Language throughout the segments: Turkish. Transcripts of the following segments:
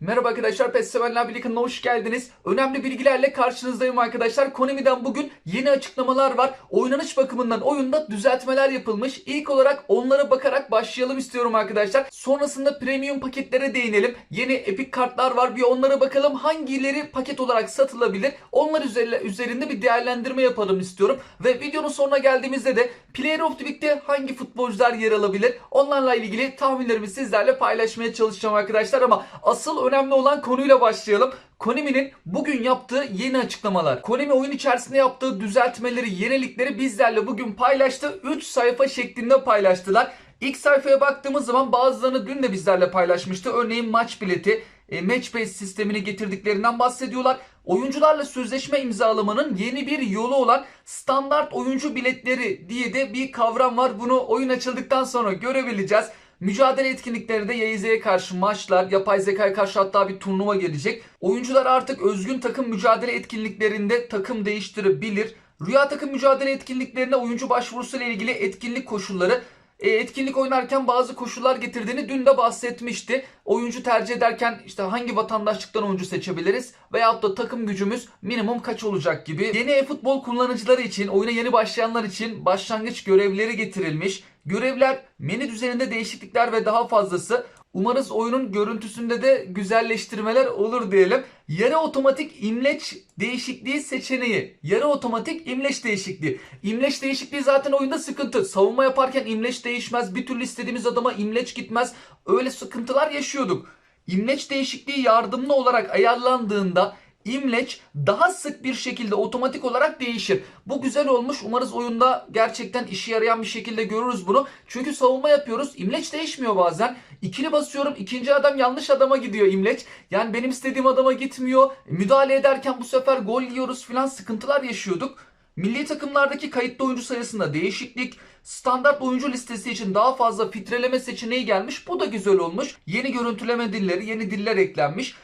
Merhaba arkadaşlar, PES Sevenler Birliği kanalına hoş geldiniz. Önemli bilgilerle karşınızdayım arkadaşlar. Konami'den bugün yeni açıklamalar var. Oynanış bakımından oyunda düzeltmeler yapılmış. İlk olarak onlara bakarak başlayalım istiyorum arkadaşlar. Sonrasında premium paketlere değinelim. Yeni epik kartlar var. Bir onlara bakalım hangileri paket olarak satılabilir. Onlar üzerinde, bir değerlendirme yapalım istiyorum. Ve videonun sonuna geldiğimizde de Player of the Week'te hangi futbolcular yer alabilir? Onlarla ilgili tahminlerimi sizlerle paylaşmaya çalışacağım arkadaşlar ama asıl önemli olan konuyla başlayalım. Konami'nin bugün yaptığı yeni açıklamalar. Konami oyun içerisinde yaptığı düzeltmeleri, yenilikleri bizlerle bugün paylaştı. 3 sayfa şeklinde paylaştılar. İlk sayfaya baktığımız zaman bazılarını dün de bizlerle paylaşmıştı. Örneğin maç bileti, e, match base sistemini getirdiklerinden bahsediyorlar. Oyuncularla sözleşme imzalamanın yeni bir yolu olan standart oyuncu biletleri diye de bir kavram var. Bunu oyun açıldıktan sonra görebileceğiz. Mücadele etkinliklerinde YZ'ye karşı maçlar, yapay zekaya karşı hatta bir turnuva gelecek. Oyuncular artık özgün takım mücadele etkinliklerinde takım değiştirebilir. Rüya takım mücadele etkinliklerine oyuncu başvurusu ile ilgili etkinlik koşulları etkinlik oynarken bazı koşullar getirdiğini dün de bahsetmişti. Oyuncu tercih ederken işte hangi vatandaşlıktan oyuncu seçebiliriz veyahut da takım gücümüz minimum kaç olacak gibi. Yeni e-futbol kullanıcıları için, oyuna yeni başlayanlar için başlangıç görevleri getirilmiş. Görevler menü düzeninde değişiklikler ve daha fazlası. Umarız oyunun görüntüsünde de güzelleştirmeler olur diyelim. Yarı otomatik imleç değişikliği seçeneği. Yarı otomatik imleç değişikliği. İmleç değişikliği zaten oyunda sıkıntı. Savunma yaparken imleç değişmez. Bir türlü istediğimiz adama imleç gitmez. Öyle sıkıntılar yaşıyorduk. İmleç değişikliği yardımlı olarak ayarlandığında imleç daha sık bir şekilde otomatik olarak değişir. Bu güzel olmuş. Umarız oyunda gerçekten işe yarayan bir şekilde görürüz bunu. Çünkü savunma yapıyoruz. İmleç değişmiyor bazen. İkili basıyorum. ikinci adam yanlış adama gidiyor imleç. Yani benim istediğim adama gitmiyor. Müdahale ederken bu sefer gol yiyoruz filan sıkıntılar yaşıyorduk. Milli takımlardaki kayıtlı oyuncu sayısında değişiklik, standart oyuncu listesi için daha fazla filtreleme seçeneği gelmiş. Bu da güzel olmuş. Yeni görüntüleme dilleri, yeni diller eklenmiş.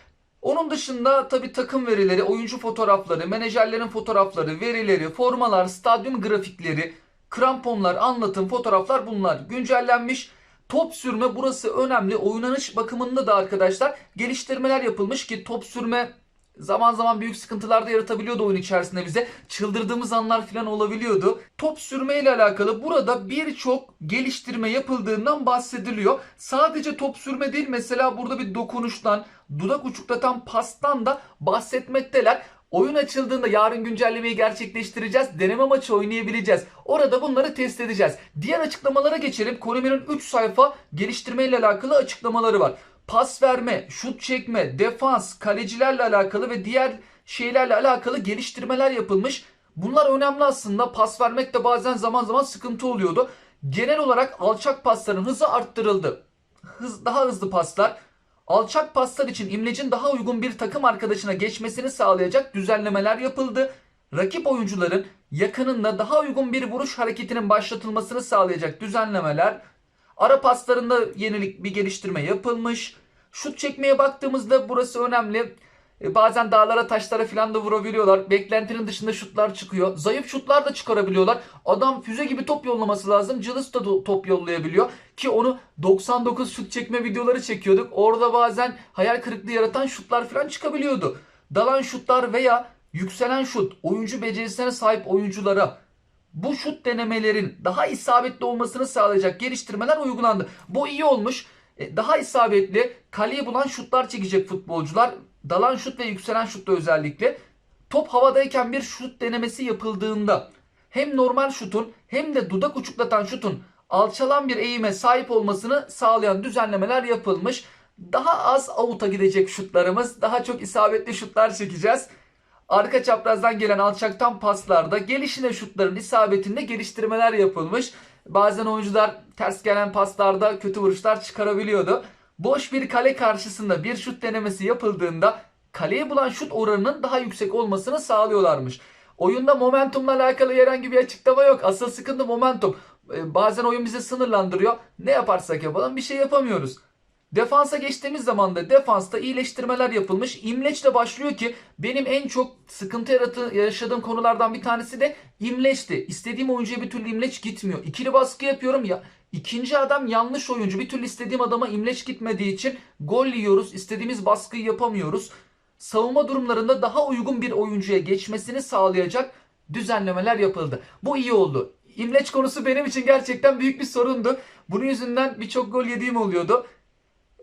Onun dışında tabi takım verileri, oyuncu fotoğrafları, menajerlerin fotoğrafları, verileri, formalar, stadyum grafikleri, kramponlar, anlatım, fotoğraflar bunlar güncellenmiş. Top sürme burası önemli. Oynanış bakımında da arkadaşlar geliştirmeler yapılmış ki top sürme zaman zaman büyük sıkıntılar da yaratabiliyordu oyun içerisinde bize. Çıldırdığımız anlar falan olabiliyordu. Top sürme ile alakalı burada birçok geliştirme yapıldığından bahsediliyor. Sadece top sürme değil mesela burada bir dokunuştan, dudak uçuklatan pastan da bahsetmekteler. Oyun açıldığında yarın güncellemeyi gerçekleştireceğiz. Deneme maçı oynayabileceğiz. Orada bunları test edeceğiz. Diğer açıklamalara geçelim. Konami'nin 3 sayfa geliştirme ile alakalı açıklamaları var pas verme, şut çekme, defans, kalecilerle alakalı ve diğer şeylerle alakalı geliştirmeler yapılmış. Bunlar önemli aslında. Pas vermek de bazen zaman zaman sıkıntı oluyordu. Genel olarak alçak pasların hızı arttırıldı. Hız, daha hızlı paslar. Alçak paslar için imlecin daha uygun bir takım arkadaşına geçmesini sağlayacak düzenlemeler yapıldı. Rakip oyuncuların yakınında daha uygun bir vuruş hareketinin başlatılmasını sağlayacak düzenlemeler Ara paslarında yenilik bir geliştirme yapılmış. Şut çekmeye baktığımızda burası önemli. E, bazen dağlara taşlara falan da vurabiliyorlar. Beklentinin dışında şutlar çıkıyor. Zayıf şutlar da çıkarabiliyorlar. Adam füze gibi top yollaması lazım. Cılız da top yollayabiliyor. Ki onu 99 şut çekme videoları çekiyorduk. Orada bazen hayal kırıklığı yaratan şutlar falan çıkabiliyordu. Dalan şutlar veya yükselen şut oyuncu becerisine sahip oyunculara bu şut denemelerin daha isabetli olmasını sağlayacak geliştirmeler uygulandı. Bu iyi olmuş. E, daha isabetli, kaleyi bulan şutlar çekecek futbolcular. Dalan şut ve yükselen şutta özellikle. Top havadayken bir şut denemesi yapıldığında hem normal şutun hem de dudak uçuklatan şutun alçalan bir eğime sahip olmasını sağlayan düzenlemeler yapılmış. Daha az avuta gidecek şutlarımız, daha çok isabetli şutlar çekeceğiz. Arka çaprazdan gelen alçaktan paslarda gelişine şutların isabetinde geliştirmeler yapılmış. Bazen oyuncular ters gelen paslarda kötü vuruşlar çıkarabiliyordu. Boş bir kale karşısında bir şut denemesi yapıldığında kaleye bulan şut oranının daha yüksek olmasını sağlıyorlarmış. Oyunda momentumla alakalı herhangi bir açıklama yok. Asıl sıkıntı momentum. Ee, bazen oyun bizi sınırlandırıyor. Ne yaparsak yapalım bir şey yapamıyoruz. Defansa geçtiğimiz zaman da defansta iyileştirmeler yapılmış. İmleç'le başlıyor ki benim en çok sıkıntı yaratı, yaşadığım konulardan bir tanesi de İmleç'ti. İstediğim oyuncuya bir türlü İmleç gitmiyor. İkili baskı yapıyorum ya. İkinci adam yanlış oyuncu. Bir türlü istediğim adama İmleç gitmediği için gol yiyoruz. İstediğimiz baskıyı yapamıyoruz. Savunma durumlarında daha uygun bir oyuncuya geçmesini sağlayacak düzenlemeler yapıldı. Bu iyi oldu. İmleç konusu benim için gerçekten büyük bir sorundu. Bunun yüzünden birçok gol yediğim oluyordu.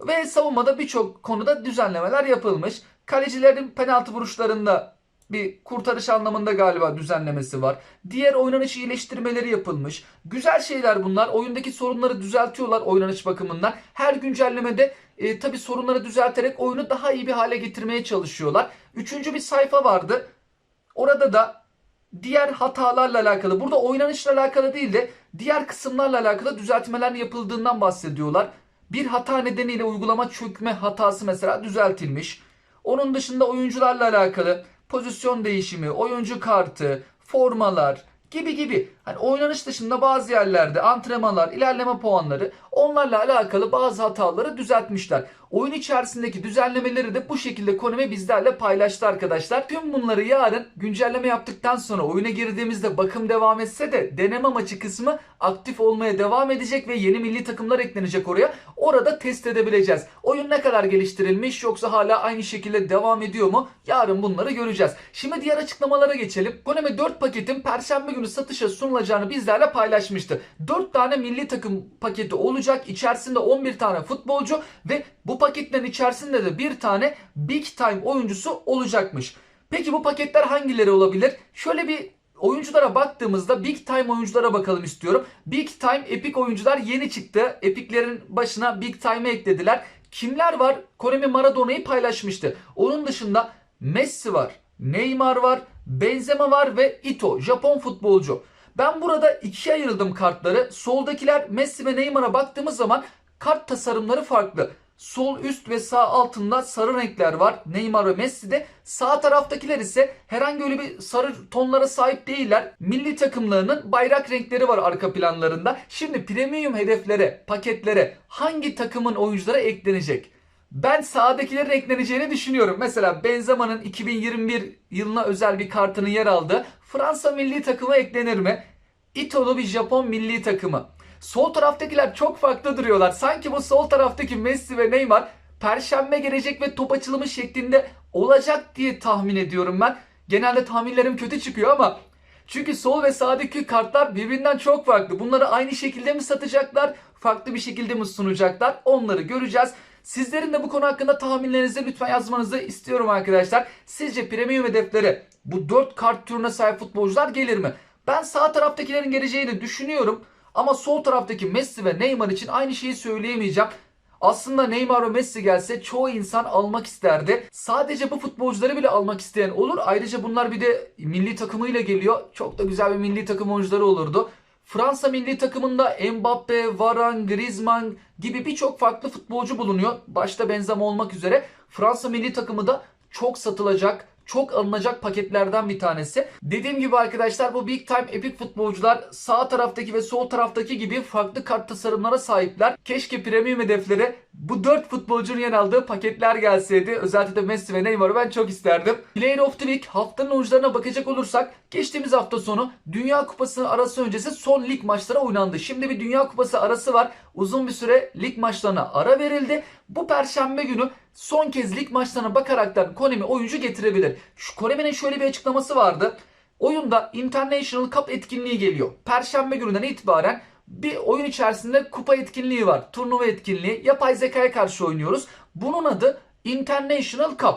Ve savunmada birçok konuda düzenlemeler yapılmış. Kalecilerin penaltı vuruşlarında bir kurtarış anlamında galiba düzenlemesi var. Diğer oynanış iyileştirmeleri yapılmış. Güzel şeyler bunlar. Oyundaki sorunları düzeltiyorlar oynanış bakımından. Her güncellemede e, tabi sorunları düzelterek oyunu daha iyi bir hale getirmeye çalışıyorlar. Üçüncü bir sayfa vardı. Orada da diğer hatalarla alakalı, burada oynanışla alakalı değil de diğer kısımlarla alakalı düzeltmeler yapıldığından bahsediyorlar. Bir hata nedeniyle uygulama çökme hatası mesela düzeltilmiş. Onun dışında oyuncularla alakalı pozisyon değişimi, oyuncu kartı, formalar gibi gibi. Hani oynanış dışında bazı yerlerde antrenmanlar, ilerleme puanları onlarla alakalı bazı hataları düzeltmişler. Oyun içerisindeki düzenlemeleri de bu şekilde Konami bizlerle paylaştı arkadaşlar. Tüm bunları yarın güncelleme yaptıktan sonra oyuna girdiğimizde bakım devam etse de deneme maçı kısmı aktif olmaya devam edecek ve yeni milli takımlar eklenecek oraya. Orada test edebileceğiz. Oyun ne kadar geliştirilmiş yoksa hala aynı şekilde devam ediyor mu? Yarın bunları göreceğiz. Şimdi diğer açıklamalara geçelim. Konami 4 paketin perşembe günü satışa sunulacağını bizlerle paylaşmıştı. 4 tane milli takım paketi olacak. İçerisinde 11 tane futbolcu ve bu paketlerin içerisinde de bir tane big time oyuncusu olacakmış. Peki bu paketler hangileri olabilir? Şöyle bir oyunculara baktığımızda big time oyunculara bakalım istiyorum. Big time epic oyuncular yeni çıktı. Epic'lerin başına big time'ı eklediler. Kimler var? Konami Maradona'yı paylaşmıştı. Onun dışında Messi var, Neymar var, Benzema var ve Ito, Japon futbolcu. Ben burada ikiye ayırdım kartları. Soldakiler Messi ve Neymar'a baktığımız zaman kart tasarımları farklı. Sol üst ve sağ altında sarı renkler var. Neymar ve Messi'de. Sağ taraftakiler ise herhangi öyle bir sarı tonlara sahip değiller. Milli takımlarının bayrak renkleri var arka planlarında. Şimdi premium hedeflere, paketlere hangi takımın oyuncuları eklenecek? Ben sağdakilerin ekleneceğini düşünüyorum. Mesela Benzema'nın 2021 yılına özel bir kartının yer aldığı Fransa milli takımı eklenir mi? Ito'lu bir Japon milli takımı. Sol taraftakiler çok farklı duruyorlar. Sanki bu sol taraftaki Messi ve Neymar perşembe gelecek ve top açılımı şeklinde olacak diye tahmin ediyorum ben. Genelde tahminlerim kötü çıkıyor ama çünkü sol ve sağdaki kartlar birbirinden çok farklı. Bunları aynı şekilde mi satacaklar? Farklı bir şekilde mi sunacaklar? Onları göreceğiz. Sizlerin de bu konu hakkında tahminlerinizi lütfen yazmanızı istiyorum arkadaşlar. Sizce premium hedeflere bu 4 kart türüne sahip futbolcular gelir mi? Ben sağ taraftakilerin geleceğini düşünüyorum. Ama sol taraftaki Messi ve Neymar için aynı şeyi söyleyemeyeceğim. Aslında Neymar ve Messi gelse çoğu insan almak isterdi. Sadece bu futbolcuları bile almak isteyen olur. Ayrıca bunlar bir de milli takımıyla geliyor. Çok da güzel bir milli takım oyuncuları olurdu. Fransa milli takımında Mbappe, Varane, Griezmann gibi birçok farklı futbolcu bulunuyor. Başta Benzema olmak üzere. Fransa milli takımı da çok satılacak, çok alınacak paketlerden bir tanesi. Dediğim gibi arkadaşlar bu big time epic futbolcular sağ taraftaki ve sol taraftaki gibi farklı kart tasarımlara sahipler. Keşke premium hedeflere bu 4 futbolcunun yer aldığı paketler gelseydi. Özellikle de Messi ve Neymar'ı ben çok isterdim. Player of the Week haftanın oyuncularına bakacak olursak geçtiğimiz hafta sonu Dünya Kupası arası öncesi son lig maçları oynandı. Şimdi bir Dünya Kupası arası var. Uzun bir süre lig maçlarına ara verildi. Bu perşembe günü son kez lig maçlarına bakaraktan Konami oyuncu getirebilir. Şu Konami'nin şöyle bir açıklaması vardı. Oyunda International Cup etkinliği geliyor. Perşembe gününden itibaren bir oyun içerisinde kupa etkinliği var. Turnuva etkinliği. Yapay zekaya karşı oynuyoruz. Bunun adı International Cup.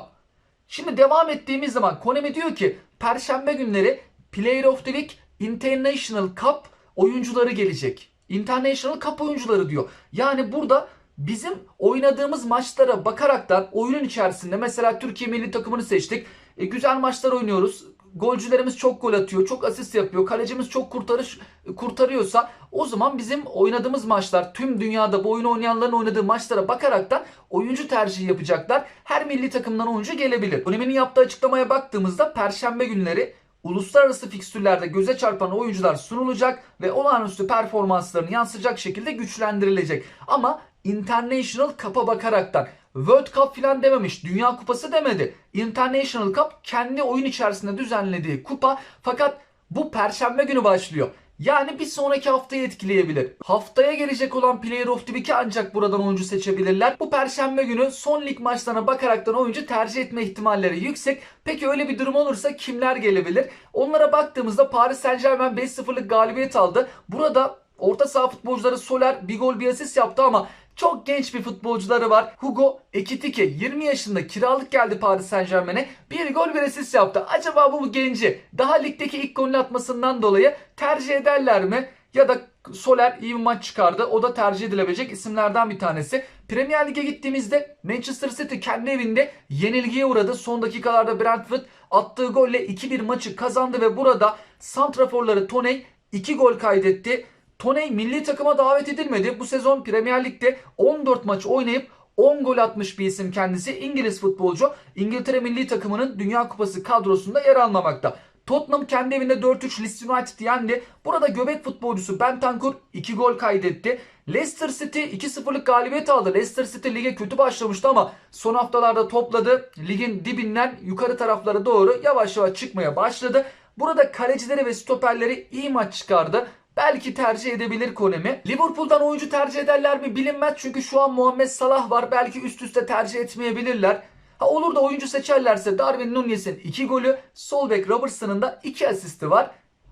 Şimdi devam ettiğimiz zaman Konami diyor ki Perşembe günleri Player of the Week International Cup oyuncuları gelecek. International Cup oyuncuları diyor. Yani burada bizim oynadığımız maçlara bakaraktan oyunun içerisinde mesela Türkiye milli takımını seçtik. E, güzel maçlar oynuyoruz. Golcülerimiz çok gol atıyor, çok asist yapıyor. Kalecimiz çok kurtarış kurtarıyorsa o zaman bizim oynadığımız maçlar tüm dünyada bu oyunu oynayanların oynadığı maçlara bakaraktan oyuncu tercihi yapacaklar. Her milli takımdan oyuncu gelebilir. Konami'nin yaptığı açıklamaya baktığımızda perşembe günleri uluslararası fikstürlerde göze çarpan oyuncular sunulacak ve olağanüstü performanslarını yansıtacak şekilde güçlendirilecek. Ama International Cup'a bakaraktan. World Cup falan dememiş. Dünya Kupası demedi. International Cup kendi oyun içerisinde düzenlediği kupa fakat bu perşembe günü başlıyor. Yani bir sonraki haftayı etkileyebilir. Haftaya gelecek olan Player of the Week'i ancak buradan oyuncu seçebilirler. Bu perşembe günü son lig maçlarına bakaraktan oyuncu tercih etme ihtimalleri yüksek. Peki öyle bir durum olursa kimler gelebilir? Onlara baktığımızda Paris Saint Germain 5-0'lık galibiyet aldı. Burada orta saha futbolcuları Soler bir gol bir asist yaptı ama çok genç bir futbolcuları var. Hugo Ekitike 20 yaşında kiralık geldi Paris Saint Germain'e. Bir gol bir asist yaptı. Acaba bu genci daha ligdeki ilk golünü atmasından dolayı tercih ederler mi? Ya da Soler iyi bir maç çıkardı. O da tercih edilebilecek isimlerden bir tanesi. Premier Lig'e gittiğimizde Manchester City kendi evinde yenilgiye uğradı. Son dakikalarda Brentford attığı golle 2-1 maçı kazandı ve burada santraforları Toney 2 gol kaydetti. Toney milli takıma davet edilmedi. Bu sezon Premier Lig'de 14 maç oynayıp 10 gol atmış bir isim kendisi. İngiliz futbolcu. İngiltere milli takımının Dünya Kupası kadrosunda yer almamakta. Tottenham kendi evinde 4-3 Leeds United yendi. Burada göbek futbolcusu Bentancur 2 gol kaydetti. Leicester City 2-0'lık galibiyet aldı. Leicester City lige kötü başlamıştı ama son haftalarda topladı. Ligin dibinden yukarı taraflara doğru yavaş yavaş çıkmaya başladı. Burada kalecileri ve stoperleri iyi maç çıkardı. Belki tercih edebilir Konemi. Liverpool'dan oyuncu tercih ederler mi bilinmez. Çünkü şu an Muhammed Salah var. Belki üst üste tercih etmeyebilirler. Ha olur da oyuncu seçerlerse Darwin Nunez'in 2 golü, sol bek Robertson'ın da 2 asisti var.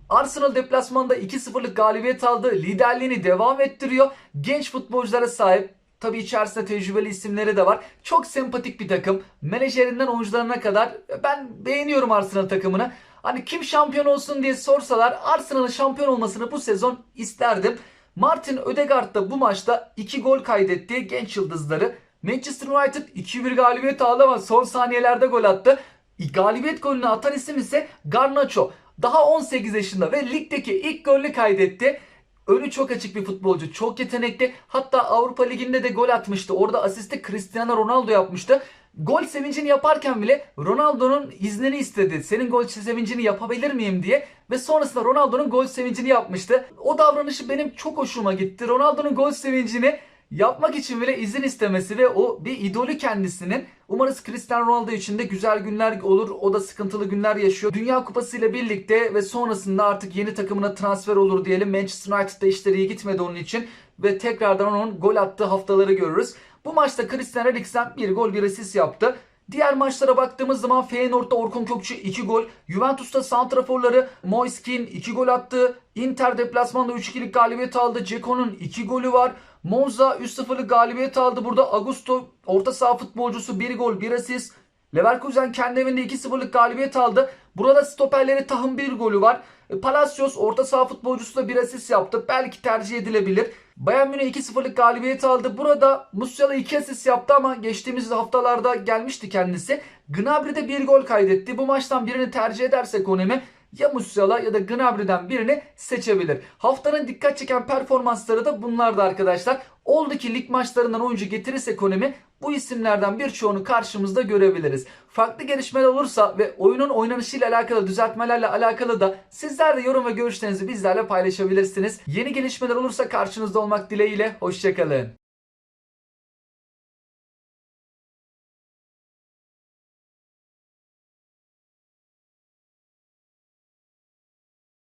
Arsenal deplasmanda 2-0'lık galibiyet aldı. Liderliğini devam ettiriyor. Genç futbolculara sahip. Tabi içerisinde tecrübeli isimleri de var. Çok sempatik bir takım. Menajerinden oyuncularına kadar ben beğeniyorum Arsenal takımını. Hani kim şampiyon olsun diye sorsalar Arsenal'ın şampiyon olmasını bu sezon isterdim. Martin Ödegaard da bu maçta 2 gol kaydetti genç yıldızları. Manchester United 2-1 galibiyet aldı ama son saniyelerde gol attı. Galibiyet golünü atan isim ise Garnacho. Daha 18 yaşında ve ligdeki ilk golünü kaydetti. Önü çok açık bir futbolcu. Çok yetenekli. Hatta Avrupa Ligi'nde de gol atmıştı. Orada asisti Cristiano Ronaldo yapmıştı. Gol sevincini yaparken bile Ronaldo'nun iznini istedi. Senin gol sevincini yapabilir miyim diye. Ve sonrasında Ronaldo'nun gol sevincini yapmıştı. O davranışı benim çok hoşuma gitti. Ronaldo'nun gol sevincini yapmak için bile izin istemesi ve o bir idolü kendisinin. Umarız Cristiano Ronaldo için de güzel günler olur. O da sıkıntılı günler yaşıyor. Dünya Kupası ile birlikte ve sonrasında artık yeni takımına transfer olur diyelim. Manchester United'da işleri iyi gitmedi onun için ve tekrardan onun gol attığı haftaları görürüz. Bu maçta Christian Eriksen bir gol bir asist yaptı. Diğer maçlara baktığımız zaman Feyenoord'da Orkun Kökçü 2 gol, Juventus'ta santraforları Moiskin 2 gol attı. Inter deplasmanda 3-2'lik galibiyet aldı. Ceko'nun 2 golü var. Monza 3-0'lık galibiyet aldı. Burada Augusto orta saha futbolcusu 1 gol 1 asist. Leverkusen kendi evinde 2-0'lık galibiyet aldı. Burada stoperleri Tahım bir golü var. E, Palacios orta saha futbolcusu da bir asist yaptı. Belki tercih edilebilir. Bayern Münih 2-0'lık galibiyet aldı. Burada Musiala 2 asist yaptı ama geçtiğimiz haftalarda gelmişti kendisi. Gnabry'de bir gol kaydetti. Bu maçtan birini tercih edersek Konemi ya Musiala ya da Gnabry'den birini seçebilir. Haftanın dikkat çeken performansları da bunlardı arkadaşlar. Oldu ki lig maçlarından oyuncu getirirse Konemi bu isimlerden birçoğunu karşımızda görebiliriz. Farklı gelişmeler olursa ve oyunun oynanışıyla alakalı düzeltmelerle alakalı da sizler de yorum ve görüşlerinizi bizlerle paylaşabilirsiniz. Yeni gelişmeler olursa karşınızda olmak dileğiyle. Hoşçakalın.